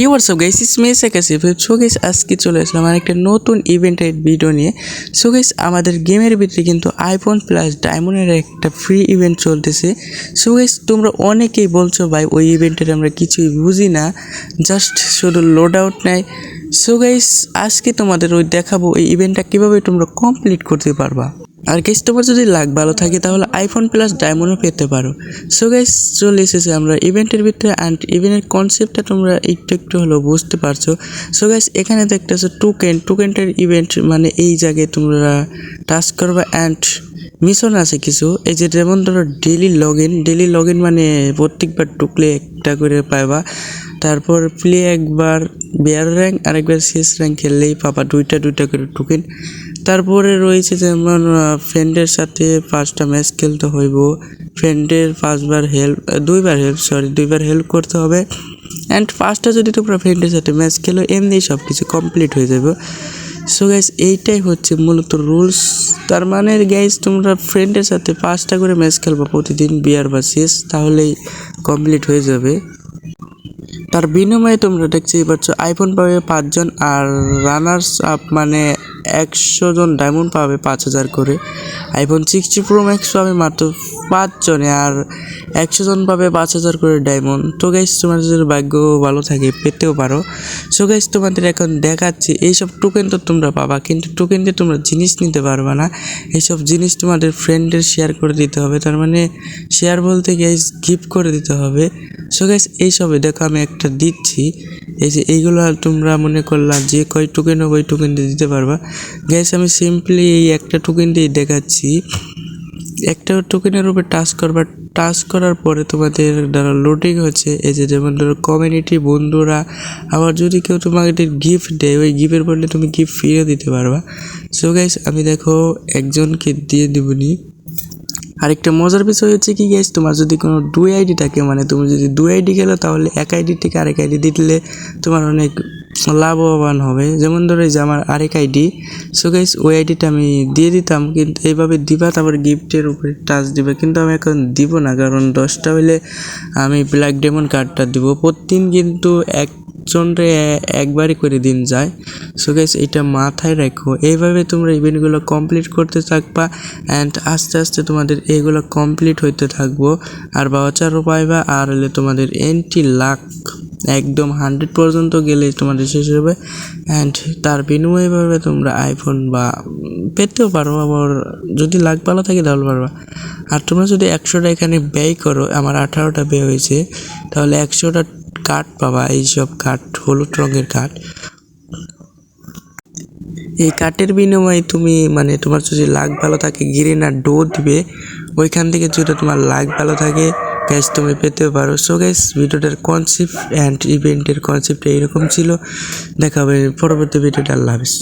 You what's up guys is me সেকাসি so guys আজকে চলে আসলাম আর একটা নতুন ইভেন্টের ভিডিও নিয়ে। সো গাইস আমাদের গেমের ভিতরে কিন্তু আইফোন প্লাস ডায়মন্ডের একটা ফ্রি ইভেন্ট চলতেছে। সো গাইস তোমরা অনেকেই বলছো, ভাই, ওই ইভেন্টের আমরা কিছুই বুঝি না। জাস্ট শুধু লোড আউট নেয় সো গাইস আজকে তোমাদের ওই দেখাবো এই ইভেন্টটা কীভাবে তোমরা কমপ্লিট করতে পারবা। আর গাইস তোমার যদি লাক ভালো থাকে, তাহলে আইফোন প্লাস ডায়মন্ডও পেতে পারো। সো গাইস চলে এসেছে আমরা ইভেন্টের ভিতরে অ্যান্ড ইভেন্টের কনসেপ্টটা তোমরা একটু একটু হলেও বুঝতে পারছ। সো গাইস এখানে দেখতেছো টোকেন টোকেনটার ইভেন্ট মানে এই জায়গায় তোমরা টাচ করবা অ্যান্ড মিশন আছে কিছু। এই যে যেমন ধরো daily log in daily log in মানে প্রত্যেকবার টুকলে একটা করে পাইবা। তারপর প্লে একবার বেয়ার র্যাঙ্ক আরেকবার শেষ র্যাঙ্ক খেললেই পাবা। দুইটা দুইটা করে টোকেন তারপরে রয়েছে যেমন ফ্রেন্ডের সাথে পাঁচটা ম্যাচ খেলতে হইব। ফ্রেন্ডের পাঁচবার হেল্প দুইবার হেল্প সরি দুইবার হেল্প করতে হবে। অ্যান্ড পাঁচটা যদি তোমরা ফ্রেন্ডের সাথে ম্যাচ খেলো, এমনি সব কিছু কমপ্লিট হয়ে যাবে। সো গাইস এইটাই হচ্ছে মূলত রুলস তার মানে গাইস তোমরা ফ্রেন্ডের সাথে পাঁচটা করে ম্যাচ খেলবা প্রতিদিন বিয়ার বা শেষ তাহলেই কমপ্লিট হয়ে যাবে। তার বিনিময়ে তোমরা দেখতেই পাচ্ছ আইফোন পাবে পাঁচজন আর রানার্স আপ মানে একশো জন ডায়মন্ড পাবে পাঁচ হাজার করে। আইফোন সিক্সটি প্রো ম্যাক্স পাবে মাত্র পাঁচজনে আর একশো জন পাবে পাঁচ হাজার করে ডায়মন্ড তো গাইস তোমাদের যদি ভাগ্য ভালো থাকে, পেতেও পারো। সো গাইস তোমাদের এখন দেখাচ্ছি, এইসব টোকেন তো তোমরা পাবা, কিন্তু টোকেন দিয়ে তোমরা জিনিস নিতে পারবা না। এইসব জিনিস তোমাদের ফ্রেন্ডের শেয়ার করে দিতে হবে, তার মানে শেয়ার বলতে গাইস গিফট করে দিতে হবে। সো গাইস এইসবে দেখো আমি একটা দিচ্ছি, এই যে এইগুলো তোমরা মনে করলা যে কয় টোকেন হবে, ওই টোকেন দিয়ে দিতে পারবা। গ্যাস আমি সিম্পলি এই একটা টোকেন দিয়ে দেখাচ্ছি। একটা টোকেনের উপর টাচ করবা টাচ করার পরে তোমাদের দ্বারা লোডিং হচ্ছে, এই যে যেমন ধরো কমিউনিটি বন্ধুরা, আবার যদি কেউ তোমাকে গিফট দেয়, ওই গিফটের বদলে তুমি গিফট ফিরে দিতে পারবা। সো গাইস আমি দেখো একজনকে দিয়ে দিবনি। আরেকটা মজার বিষয় হচ্ছে কি গাইস তোমার যদি কোনো দুই আইডি থাকে মানে তুমি যদি দুই আইডি গেলো তাহলে এক আইডি থেকে আরেক আইডি দিলে তোমার অনেক লাভবান হবে। যেমন ধরো যে আমার আরেক আইডি সো গাইস ওই আইডিটা আমি দিয়ে দিতাম, কিন্তু এইভাবে দিবা, তারপর গিফটের উপরে টাচ দিবে, কিন্তু আমি এখন দিব না, কারণ দশটা হলে আমি ব্ল্যাক ডেমন কার্ডটা দিব। প্রতিদিন কিন্তু এক জনরে একবারই করে দিন যায়। সো গাইস এটা মাথায় রাখো। এইভাবে তোমরা ইভেন্টগুলো কমপ্লিট করতে থাকবা অ্যান্ড আস্তে আস্তে তোমাদের এইগুলো কমপ্লিট হইতে থাকব। আর বাচ্চারও পাইবা, আর হলে তোমাদের এন্টি লাখ একদম হান্ড্রেড পর্যন্ত গেলে তোমাদের শেষ হবে। অ্যান্ড তার বিনিময়ভাবে তোমরা আইফোন বা পেতেও পারো, আবার যদি লাখ ভালো থাকে তাহলে পারবা। আর তোমরা যদি একশোটা এখানে ব্যয় করো, আমার আঠারোটা ব্যয় হয়েছে, তাহলে একশোটা কাঠ পাবা, এইসব কাঠ হলুদ রঙের কাঠ এই কাঠের বিনিময়ে তুমি মানে তোমার যদি লাগ ভালো থাকে গ্রিন আর ডো দিবে, ওইখান থেকে যদি তোমার লাগ ভালো থাকে গ্যাস তুমি পেতেও পারো। সো গ্যাস ভিডিওটার কনসেপ্ট অ্যান্ড ইভেন্টের কনসেপ্ট এইরকম ছিল। দেখা হবে পরবর্তী ভিডিওটা আল্লাহ হাফিজ।